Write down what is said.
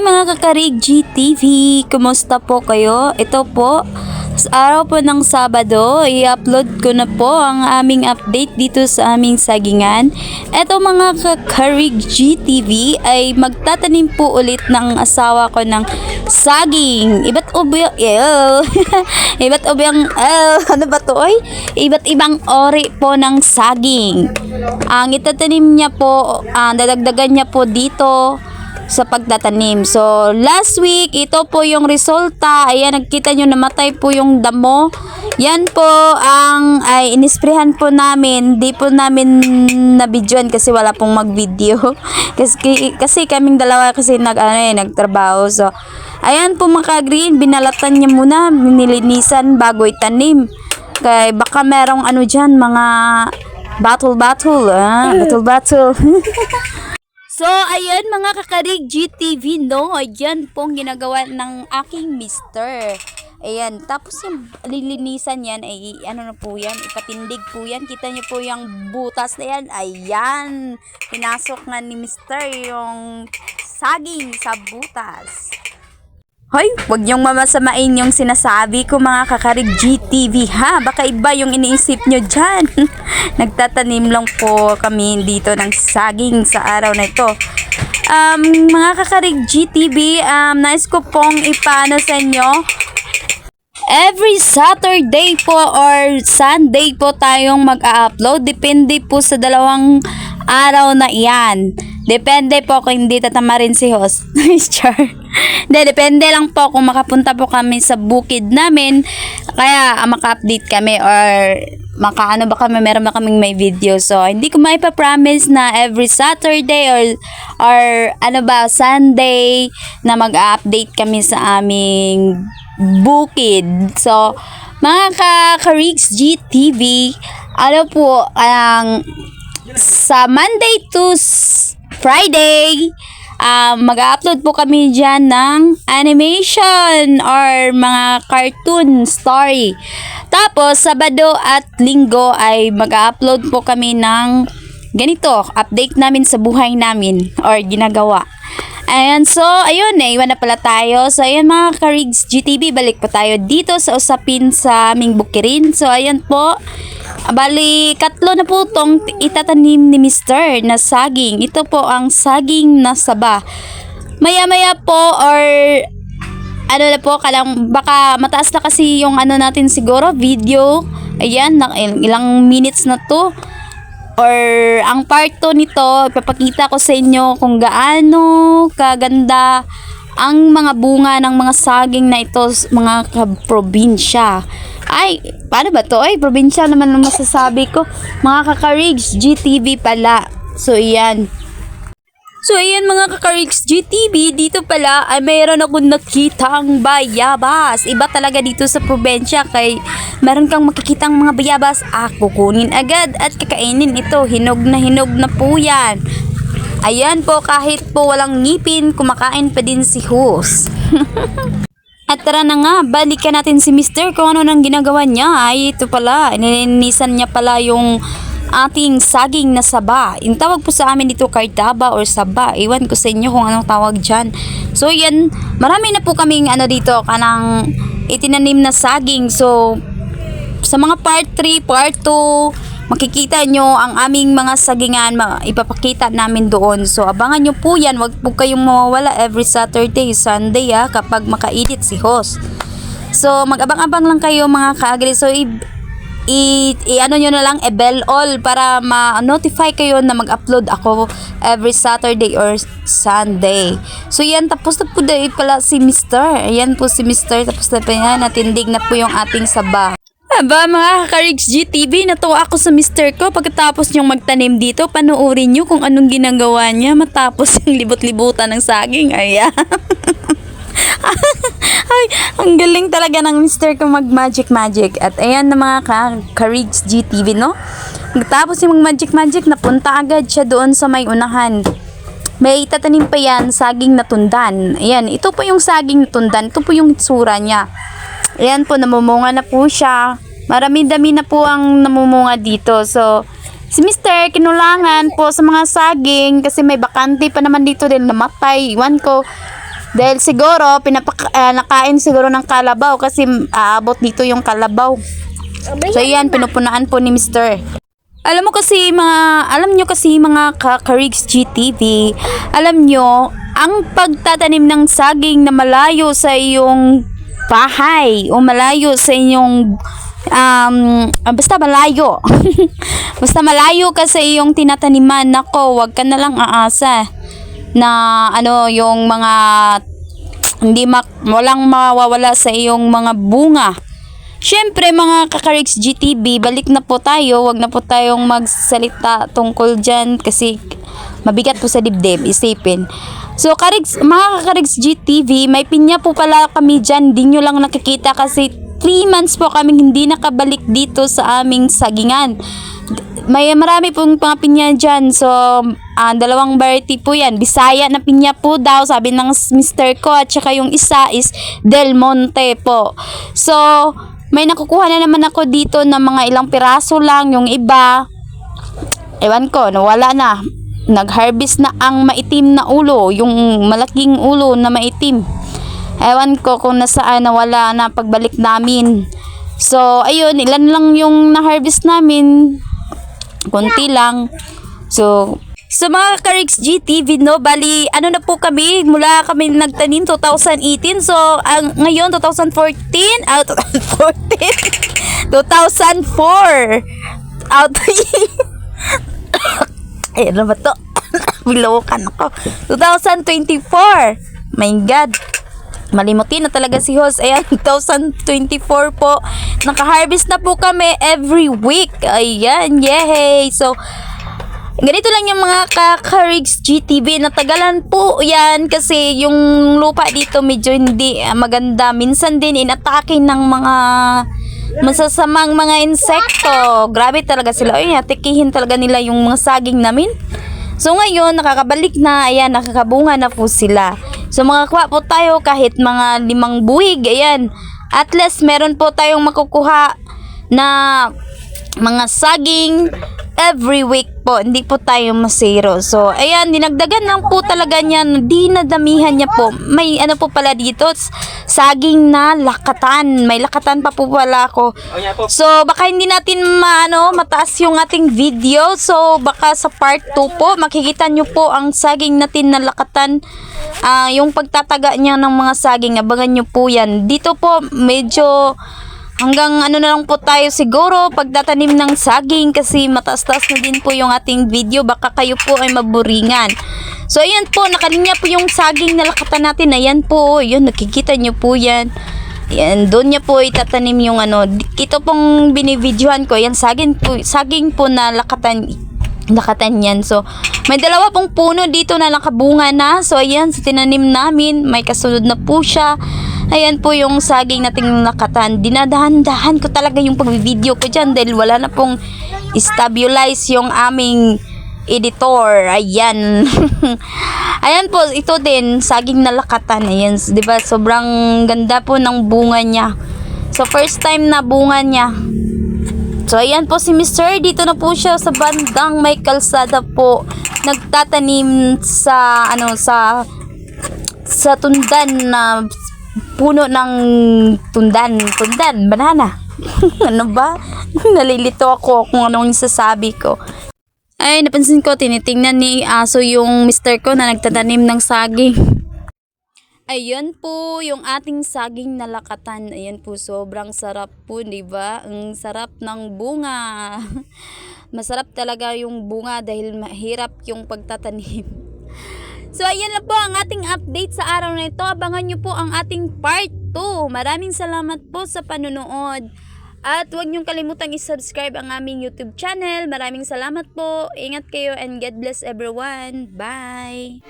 Hi mga kakarig GTV! Kumusta po kayo? Ito po, sa araw po ng Sabado, i-upload ko na po ang aming update dito sa aming sagingan. Ito mga kakarig GTV ay magtatanim po ulit ng asawa ko ng saging. Iba't ew. Iba't ubang, ew. ano ba to oy? Iba't ibang ori po ng saging. Ang itatanim niya po, ang dadagdagan niya po dito sa pagtatanim. So, last week, ito po yung resulta. Ayan, nagkita nyo, namatay po yung damo. Yan po ang ay inisprehan po namin. Di po namin nabidyoan kasi wala pong mag-video. kasi, kasi kaming dalawa kasi nag, ano, eh, nagtrabaho. So, ayan po mga green binalatan niya muna, nilinisan bago itanim. Kaya baka merong ano dyan, mga battle-battle. Ah, battle-battle. So, ayan mga kakarig GTV, no? Ayan pong ginagawa ng aking mister. Ayan, tapos yung lilinisan yan, ay ano na po yan, ipatindig po yan. Kita niyo po yung butas na yan. Ayan, pinasok na ni mister yung saging sa butas. Hoy, wag niyong mamasamain yung sinasabi ko mga kakarig GTV ha. Baka iba yung iniisip nyo dyan. Nagtatanim lang po kami dito ng saging sa araw na ito. Um, mga kakarig GTV, um, nais ko pong ipano sa inyo. Every Saturday po or Sunday po tayong mag-upload. Depende po sa dalawang araw na iyan. Depende po kung hindi tatamarin si host. Char. Hindi, depende lang po kung makapunta po kami sa bukid namin. Kaya ah, maka-update kami or makaano ba kami, meron ba kaming may video. So, hindi ko maipa-promise na every Saturday or or ano ba, Sunday na mag-update kami sa aming bukid. So, mga ka-Rigs GTV, ano po, ang sa Monday to Friday, ah, mag-upload po kami dyan ng animation or mga cartoon story. Tapos, Sabado at Linggo ay mag-upload po kami ng ganito, update namin sa buhay namin or ginagawa. Ayan, so, ayun, naiwan na pala tayo. So, ayan mga ka-Rigs GTV, balik po tayo dito sa usapin sa aming bukirin. So, ayan po, Bali, katlo na po tong itatanim ni Mr. na saging. Ito po ang saging na saba. Maya-maya po or ano na po, kalang baka mataas na kasi yung ano natin siguro, video. Ayan, ilang minutes na to. Or ang part 2 nito, ipapakita ko sa inyo kung gaano kaganda ang mga bunga ng mga saging na ito, mga kaprobinsya. Ay, paano ba to? Ay, probinsya naman ang masasabi ko. Mga kakarigs, GTV pala. So, iyan. So, ayan mga kakarigs GTV, dito pala ay mayroon akong nakitang bayabas. Iba talaga dito sa probensya kay meron kang makikitang mga bayabas. Ah, kukunin agad at kakainin ito. Hinog na hinog na po yan. Ayan po, kahit po walang ngipin, kumakain pa din si Hus. At tara na nga, balikan natin si Mister kung ano nang ginagawa niya. Ay, ito pala, nilinisan niya pala yung ating saging na saba. Yung tawag po sa amin dito kardaba or saba. Iwan ko sa inyo kung anong tawag dyan. So, yan, marami na po kaming ano dito, kanang itinanim na saging. So, sa mga part 3, part 2, makikita nyo ang aming mga sagingan, ipapakita namin doon. So, abangan nyo po yan. Huwag po kayong mawawala every Saturday, Sunday ha, kapag makaedit si host. So, mag-abang-abang lang kayo mga kaagri. So, i, i, ano nyo na lang, i-bell all para ma-notify kayo na mag-upload ako every Saturday or Sunday. So, yan, tapos na po dahil pala si Mr. Ayan po si Mr. Tapos na po yan, natindig na po yung ating saba. Aba mga kakarigs GTV, natuwa ako sa mister ko pagkatapos niyong magtanim dito. Panoorin niyo kung anong ginagawa niya matapos yung libot-libutan ng saging. Ayan. Ay, ang galing talaga ng mister ko mag magic magic. At ayan na mga ka- GTV, no? Tapos yung mag magic magic, napunta agad siya doon sa may unahan. May tatanim pa yan, saging na tundan. Ayan, ito po yung saging na tundan. Ito po yung itsura niya. Ayan po, namumunga na po siya. Marami-dami na po ang namumunga dito. So, si Mr. kinulangan po sa mga saging kasi may bakante pa naman dito din namatay. Iwan ko, Dahil siguro, pinapak ah, nakain siguro ng kalabaw kasi aabot dito yung kalabaw. So yan, pinupunaan po ni Mr. Alam mo kasi mga, alam nyo kasi mga ka-Karigs GTV, alam nyo, ang pagtatanim ng saging na malayo sa iyong bahay o malayo sa inyong um, ah, basta malayo. basta malayo ka sa iyong tinataniman, nako, wag ka na lang aasa na ano yung mga hindi mak- walang mawawala sa iyong mga bunga. Siyempre mga kakariks GTB, balik na po tayo. Wag na po tayong magsalita tungkol dyan kasi mabigat po sa dibdib, isipin. So, karigs, mga kakariks GTV, may pinya po pala kami dyan. Di nyo lang nakikita kasi 3 months po kami hindi nakabalik dito sa aming sagingan. May marami pong mga pinya dyan. So, ah, dalawang variety po yan. Bisaya na pinya po daw, sabi ng Mr. ko. At saka yung isa is Del Monte po. So, may nakukuha na naman ako dito ng mga ilang piraso lang. Yung iba, ewan ko, nawala na. Nag-harvest na ang maitim na ulo. Yung malaking ulo na maitim. Ewan ko kung nasaan nawala na pagbalik namin. So, ayun, ilan lang yung na-harvest namin. Kunti lang. So, sa mga Karix GTV, no, bali, ano na po kami, mula kami nagtanim 2018. So, ang, ngayon, 2014, ah, 2014, 2004, out, ay, ano ba to? Bilokan ako. 2024. My God. Malimutin na talaga si Host. Ayan, 2024 po. Naka-harvest na po kami every week. Ayan, yay! So, Ganito lang yung mga ka-Karigs GTV. Natagalan po yan kasi yung lupa dito medyo hindi maganda. Minsan din inatake ng mga masasamang mga insekto. Grabe talaga sila. Ay, atikihin talaga nila yung mga saging namin. So ngayon, nakakabalik na. Ayan, nakakabunga na po sila. So mga kuha po tayo kahit mga limang buwig. Ayan. At least meron po tayong makukuha na mga saging every week po. Hindi po tayo masero. So, ayan, dinagdagan lang po talaga niya. Di nadamihan niya po. May ano po pala dito, saging na lakatan. May lakatan pa po pala ako. So, baka hindi natin maano, mataas yung ating video. So, baka sa part 2 po, makikita nyo po ang saging natin na lakatan. Ah, yung pagtataga niya ng mga saging, abangan nyo po yan. Dito po, medyo hanggang ano na lang po tayo siguro pagtatanim ng saging kasi mataas-taas na din po yung ating video baka kayo po ay maburingan so ayan po nakalinya po yung saging na lakatan natin ayan po yun nakikita nyo po yan yan, doon niya po itatanim yung ano. Ito pong binibidyohan ko, yan saging po, saging po na lakatan lakatan yan. So, may dalawa pong puno dito na nakabunga na. So, ayan, sa tinanim namin, may kasunod na po siya. Ayan po yung saging nating nakatan. Dinadahan-dahan ko talaga yung pag-video ko dyan dahil wala na pong stabilize yung aming editor. Ayan. Ayan po, ito din, saging na lakatan. Ayan, di ba? Sobrang ganda po ng bunga niya. So, first time na bunga niya. So, ayan po si Mr. Dito na po siya sa bandang may kalsada po. Nagtatanim sa, ano, sa, sa tundan na puno ng tundan. Tundan, banana. ano ba? Nalilito ako kung anong sasabi ko. Ay, napansin ko, tinitingnan ni Aso yung mister ko na nagtatanim ng saging. Ayan po yung ating saging na lakatan. Ayan po, sobrang sarap po, di ba? Ang sarap ng bunga. Masarap talaga yung bunga dahil mahirap yung pagtatanim. So, ayan lang po ang ating update sa araw na ito. Abangan nyo po ang ating part 2. Maraming salamat po sa panonood. At huwag niyong kalimutang i-subscribe ang aming YouTube channel. Maraming salamat po. Ingat kayo and God bless everyone. Bye!